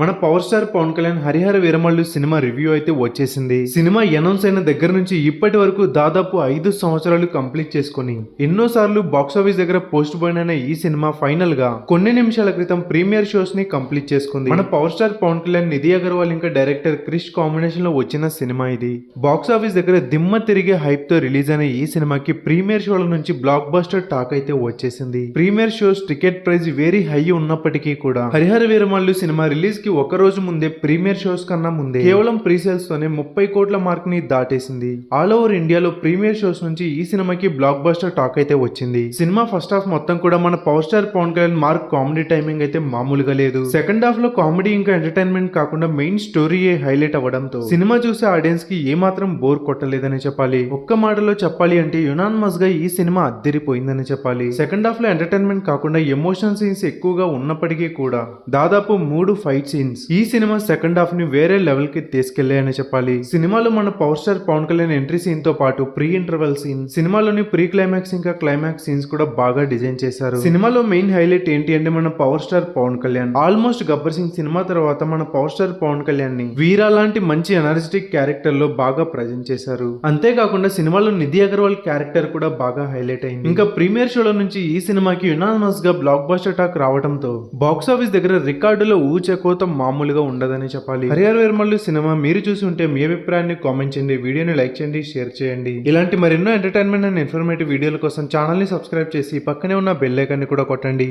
మన power star Pawan Kalyan Harihara Veeramallu cinema review అయితే వచ్చేసింది. సినిమా అనౌన్స్ అయిన దగ్గర నుంచి ఇప్పటి వరకు దాదాపు ఐదు సంవత్సరాలు కంప్లీట్ చేసుకుని ఎన్నో సార్లు బాక్స్ ఆఫీస్ దగ్గర పోస్ట్ పోయిన అయిన ఈ సినిమా ఫైనల్గా కొన్ని నిమిషాల క్రితం ప్రీమియర్ షోస్ని కంప్లీట్ చేసుకుంది. మన పవర్ స్టార్ పవన్ కళ్యాణ్ నిధి అగర్వాల్ ఇంకా డైరెక్టర్ క్రిష్ కాంబినేషన్లో వచ్చిన సినిమా ఇది. బాక్స్ ఆఫీస్ దగ్గర దిమ్మ తిరిగే హైప్తో రిలీజ్ అయిన ఈ సినిమాకి ప్రీమియర్ షోల నుంచి బ్లాక్ బస్టర్ టాక్ అయితే వచ్చేసింది. Premiere shows ticket price very high ఉన్నప్పటికీ కూడా హరిహర వీరమల్లు సినిమా రిలీజ్ కి ఒక రోజు ముందే ప్రీమియర్ షోస్ కన్నా ముందే కేవలం ప్రీసేల్స్ తోనే ముప్పై కోట్ల మార్క్ని దాటేసింది. ఆల్ ఓవర్ ఇండియాలో ప్రీమియర్ షోస్ నుంచి ఈ సినిమాకి బ్లాక్ బస్టర్ టాక్ అయితే వచ్చింది. సినిమా ఫస్ట్ హాఫ్ మొత్తం కూడా మన power star Pawan Kalyan mark comedy timing అయితే మామూలుగా లేదు. సెకండ్ హాఫ్లో కామెడీ ఇంకా ఎంటర్టైన్మెంట్ కాకుండా మెయిన్ స్టోరీ హైలైట్ అవ్వడంతో సినిమా చూసే ఆడియన్స్కి ఏమాత్రం బోర్ కొట్టలేదని చెప్పాలి. ఒక్క మాటలో చెప్పాలి అంటే యునాన్మస్గా ఈ సినిమా అద్దరిపోయిందని చెప్పాలి. సెకండ్ హాఫ్లో ఎంటర్టైన్మెంట్ కాకుండా ఎమోషన్ సీన్స్ ఎక్కువగా ఉన్నప్పటికీ కూడా దాదాపు మూడు ఫైట్ సీన్స్ ఈ సినిమా సెకండ్ హాఫ్ని వేరే లెవెల్కి తీసుకెళ్ళాయని చెప్పాలి. సినిమాలో మన power star Pawan Kalyan entry సీన్తో పాటు ప్రీ ఇంటర్వెల్ సీన్ సినిమాలోని ప్రీ క్లైమాక్స్ ఇంకా క్లైమాక్స్ సీన్స్ కూడా బాగా డిజైన్ చేశారు. సినిమాలో మెయిన్ హైలైట్ ఏంటి అంటే మన power star Pawan Kalyan. Almost Gabbar Singh cinema తర్వాత మన పవర్ స్టార్ పవన్ కళ్యాణ్ని వీరా లాంటి మంచి ఎనర్జెటిక్ క్యారెక్టర్లో బాగా ప్రజెంట్ చేశారు. అంతేకాకుండా సినిమాలో నిధి అగర్వాల్ క్యారెక్టర్ కూడా బాగా హైలైట్ అయింది. ఇంకా ప్రీమియర్ షోలో నుంచి ఈ సినిమాకి యునానమస్గా బ్లాక్ బస్టర్ టాక్ రావడంతో బాక్స్ ఆఫీస్ దగ్గర రికార్డులో ఊచకోత మామూలుగా ఉండదని చెప్పాలి. హరిహర వేర్మల్లు సినిమా మీరు చూసి ఉంటే మీ అభిప్రాయాన్ని కామెంట్ చేయండి వీడియోని లైక్ చేయండి షేర్ చేయండి. ఇలాంటి మరెన్నో ఎంటర్టైన్మెంట్ అండ్ ఇన్ఫర్మేటివ్ వీడియోల కోసం ఛానల్ని సబ్స్క్రైబ్ చేసి పక్కనే ఉన్న బెల్ ఐకాన్ని కూడా కొట్టండి.